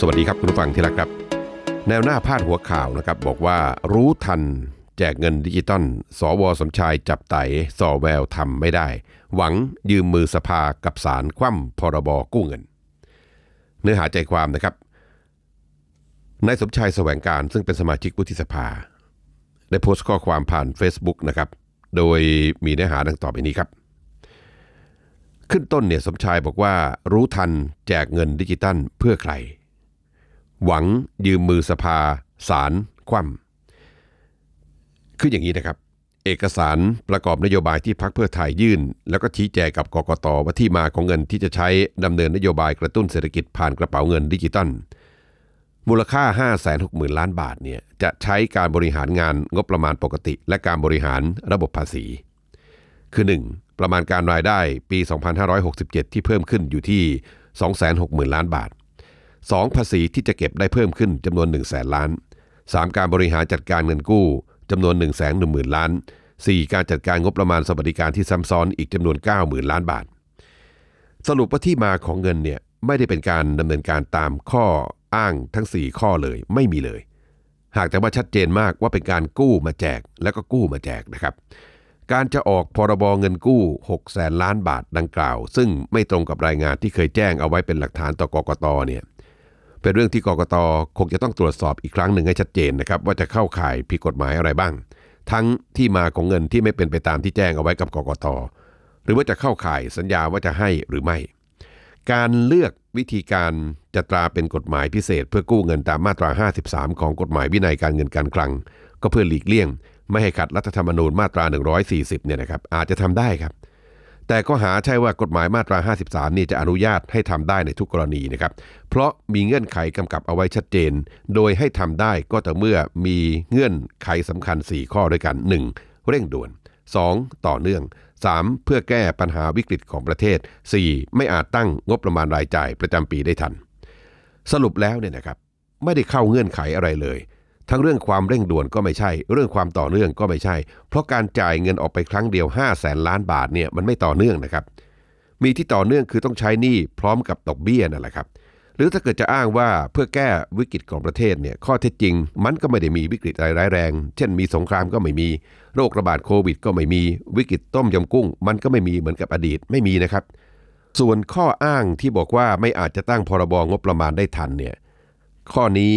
สวัสดีครับคุณผู้ฟังที่รักครับ แนวหน้าพาดหัวข่าวนะครับบอกว่ารู้ทัน แจกเงินดิจิตอลสวสมชายจับไตสอแววทำไม่ได้ หวังยืมมือสภากับสารคว่ำพรบกู้เงิน เนื้อหาใจความนะครับนายสมชายแสวงการซึ่งเป็นสมาชิกวุฒิสภา ได้โพสต์ข้อความผ่าน Facebook นะครับ โดยมีเนื้อหาดังต่อไปนี้ครับ ขึ้นต้นเนี่ยสมชายบอกว่ารู้ทันแจกเงินดิจิตัลเพื่อใคร หวังยืมมือสภาสารคว่ำคืออย่างนี้นะครับ เอกสารประกอบนโยบายที่พักเพื่อไทยยื่น แล้วก็ชี้แจงกับกกตว่าที่มาของเงินที่จะใช้ดำเนินนโยบายกระตุ้นเศรษฐกิจผ่านกระเป๋าเงินดิจิตัลมูลค่า 560,000 ล้านบาทเนี่ยจะใช้การบริหารงานงบประมาณปกติ และการบริหารระบบภาษี คือ 1. ประมาณการรายได้ปี 2567 ที่เพิ่มขึ้นอยู่ที่ 260,000 ล้านบาท 2. ภาษีที่จะเก็บได้เพิ่มขึ้นจำนวน1 0 0 0 0 0ล้าน 3. การบริหารจัดการเงินกู้จำนวน1 1 0 0 0 0 ล้าน 4. การจัดการงบประมาณสวัสดิการที่ซ้ำซ้อนอีกจำนวน 90,000 ล้านบาท สรุปว่าที่มาของเงินเนี่ยไม่ได้เป็นการดำเนินการตามข้ออ้างทั้ง 4 ข้อเลยไม่มีเลย หากแต่ว่าชัดเจนมากว่าเป็นการกู้มาแจกแล้วก็กู้มาแจกนะครับ การจะออกพรบเงินกู้6แสนล้านบาทดังกล่าว ซึ่งไม่ตรงกับรายงานที่เคยแจ้งเอาไว้เป็นหลักฐานต่อกกตเนี่ย เป็นเรื่องที่กกตคงจะต้องตรวจสอบอีกครั้งหนึ่งให้ชัดเจนนะครับว่าจะเข้าข่ายผิดกฎหมายอะไรบ้าง ทั้งที่มาของเงินที่ไม่เป็นไปตามที่แจ้งเอาไว้กับกกตหรือว่าจะเข้าข่ายสัญญาว่าจะให้หรือไม่ การเลือกวิธีการจะตราเป็นกฎหมายพิเศษ เพื่อกู้เงินตามมาตรา 53 ของกฎหมายวินัยการเงินการคลัง ก็เพื่อหลีกเลี่ยง ไม่ให้ขัดรัฐธรรมนูญมาตรา 140 เนี่ยนะครับอาจจะทำได้ครับ แต่ก็หาใช่ว่ากฎหมายมาตรา 53 นี่จะอนุญาตให้ทำได้ในทุกกรณีนะครับ เพราะมีเงื่อนไขกำกับเอาไว้ชัดเจน โดยให้ทำได้ก็แต่เมื่อมีเงื่อนไขสำคัญ 4 ข้อด้วยกัน 1. เร่งด่วน 2. ต่อเนื่อง 3. เพื่อแก้ปัญหาวิกฤตของประเทศ 4. ไม่อาจตั้งงบประมาณรายจ่ายประจำปีได้ทัน สรุปแล้วเนี่ยนะครับ ไม่ได้เข้าเงื่อนไขอะไรเลย ทั้งเรื่องความเร่งด่วนก็ไม่ใช่ เรื่องความต่อเนื่องก็ไม่ใช่ เพราะการจ่ายเงินออกไปครั้งเดียว 5 0 0แสนล้านบาทเนี่ยมันไม่ต่อเนื่องนะครับ มีที่ต่อเนื่องคือต้องใช้หนี้พร้อมกับดอกเบี้ยนั่นแหละครับ หรือถ้าเกิดจะอ้างว่าเพื่อแก้วิกฤตของประเทศเนี่ยข้อเท็จจริง มันก็ไม่ได้มีวิกฤตอะไรร้ายแรง เช่นมีสงครามก็ไม่มี โรคระบาดโควิด ก็ไม่มีวิกฤตต้มยำกุ้ง มันก็ไม่มีเหมือนกับอดีตไม่มีนะครับ ส่วนข้ออ้างที่บอกว่าไม่อาจจะตั้งพรบงบประมาณได้ทันเนี่ยข้อนี้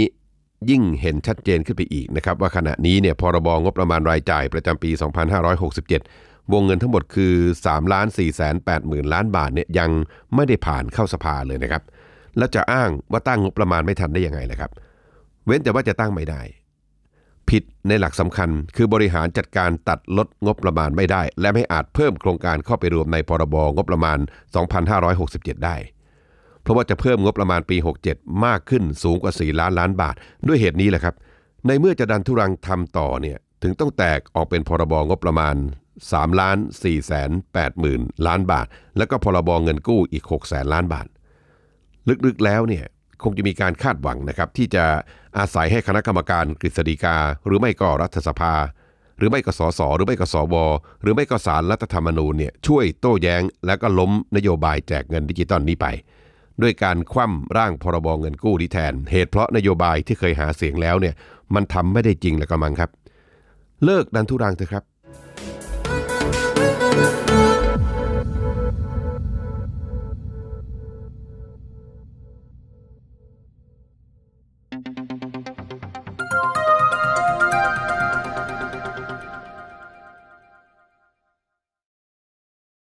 ยิ่งเห็นชัดเจนขึ้นไปอีกนะครับว่าขณะนี้เนี่ยพรบงบประมาณรายจ่ายประจำปี 2567 วงเงินทั้งหมดคือ3ล้าน4แสน8หมื่นล้านบาทเนี่ยยังไม่ได้ผ่านเข้าสภาเลยนะครับ แล้วจะอ้างว่าตั้งงบประมาณไม่ทันได้ยังไงล่ะครับ เว้นแต่ว่าจะตั้งไม่ได้ ผิดในหลักสำคัญ คือบริหารจัดการตัดลดงบประมาณไม่ได้ และไม่อาจเพิ่มโครงการเข้าไปรวมในพรบงบประมาณ 2567 ได้ ราะว่าจะเพิ่มงบประมาณปี 67 มากขึ้นสูงกว่า 4 ล้านล้านบาท ด้วยเหตุนี้แหละครับ ในเมื่อจะดันทุรังทำต่อเนี่ยถึงต้องแตกออกเป็นพรบงบประมาณ3ล้าน4แสน8หมื่นล้านบาท แล้วก็พรบเงินกู้อีก6แสนล้านบาท ลึกๆแล้วเนี่ยคงจะมีการคาดหวังนะครับที่จะอาศัยให้คณะกรรมการกฤษฎีกา หรือไม่ก็รัฐสภา หรือไม่ก็สสหรือไม่ก็สวหรือไม่ก็สารรัฐธรรมนูญเนี่ยช่วยโต้แย้ง แล้วก็ล้มนโยบายแจกเงินดิจิตอลนี้ไป ด้วยการคว่ำร่างพรบเงินกู้ดีแทน เหตุเพราะนโยบายที่เคยหาเสียงแล้วเนี่ยมันทำไม่ได้จริงแล้วกระมังครับ เลิกดันทุรังเถอะครับ